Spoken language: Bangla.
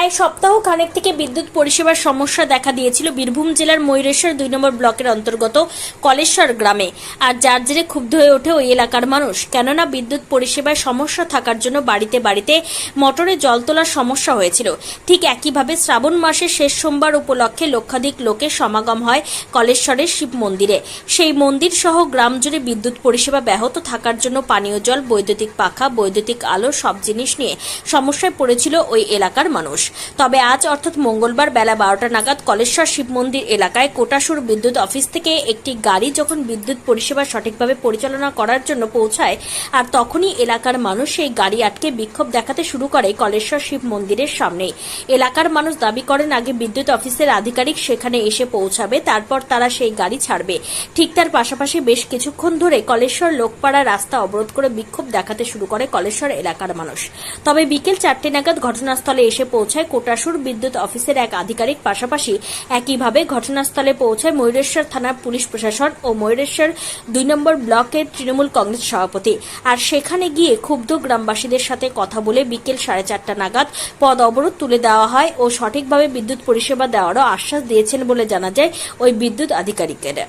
প্রায় সপ্তাহ খানেক থেকে বিদ্যুৎ পরিষেবার সমস্যা দেখা দিয়েছিল বীরভূম জেলার ময়ূরেশ্বর দুই নম্বর ব্লকের অন্তর্গত কলেশ্বর গ্রামে। আর যার জেরে ক্ষুব্ধ হয়ে ওঠে ওই এলাকার মানুষ। কেননা বিদ্যুৎ পরিষেবায় সমস্যা থাকার জন্য বাড়িতে বাড়িতে মোটরে জল তোলার সমস্যা হয়েছিল। ঠিক একইভাবে শ্রাবণ মাসের শেষ সোমবার উপলক্ষে লক্ষাধিক লোকের সমাগম হয় কলেশ্বরের শিব মন্দিরে। সেই মন্দির সহ গ্রাম জুড়ে বিদ্যুৎ পরিষেবা ব্যাহত থাকার জন্য পানীয় জল, বৈদ্যুতিক পাখা, বৈদ্যুতিক আলো সব জিনিস নিয়ে সমস্যায় পড়েছিল ওই এলাকার মানুষ। তবে আজ অর্থাৎ মঙ্গলবার বেলা বারোটা নাগাদ কলেশ্বর শিব মন্দির এলাকায় কোটাসুর বিদ্যুৎ অফিস থেকে একটি গাড়ি যখন বিদ্যুৎ পরিষেবা সঠিকভাবে পরিচালনা করার জন্য পৌঁছায়, আর তখনই এলাকার মানুষ সেই গাড়ি আটকে বিক্ষোভ দেখাতে শুরু করে কলেশ্বর শিব মন্দিরের সামনে। এলাকার মানুষ দাবি করেন, আগে বিদ্যুৎ অফিসের আধিকারিক সেখানে এসে পৌঁছাবে, তারপর তারা সেই গাড়ি ছাড়বে। ঠিক তার পাশাপাশি বেশ কিছুক্ষণ ধরে কলেশ্বর লোকপাড়া রাস্তা অবরোধ করে বিক্ষোভ দেখাতে শুরু করে কলেশ্বর এলাকার মানুষ। তবে বিকেল চারটে নাগাদ ঘটনাস্থলে এসে পৌঁছায় কোটাসুর বিদ্যুৎ অফিসের এক আধিকারিক। পাশাপাশি একইভাবে ঘটনাস্থলে পৌঁছায় ময়ূরেশ্বর থানার পুলিশ প্রশাসন ও ময়ূরেশ্বর দুই নম্বর ব্লকের তৃণমূল কংগ্রেস সভাপতি। আর সেখানে গিয়ে ক্ষুব্ধ গ্রামবাসীদের সাথে কথা বলে বিকেল সাড়ে চারটা নাগাদ পদ অবরোধ তুলে দেওয়া হয় ও সঠিকভাবে বিদ্যুৎ পরিষেবা দেওয়ারও আশ্বাস দিয়েছেন বলে জানা যায় ওই বিদ্যুৎ আধিকারিকেরা।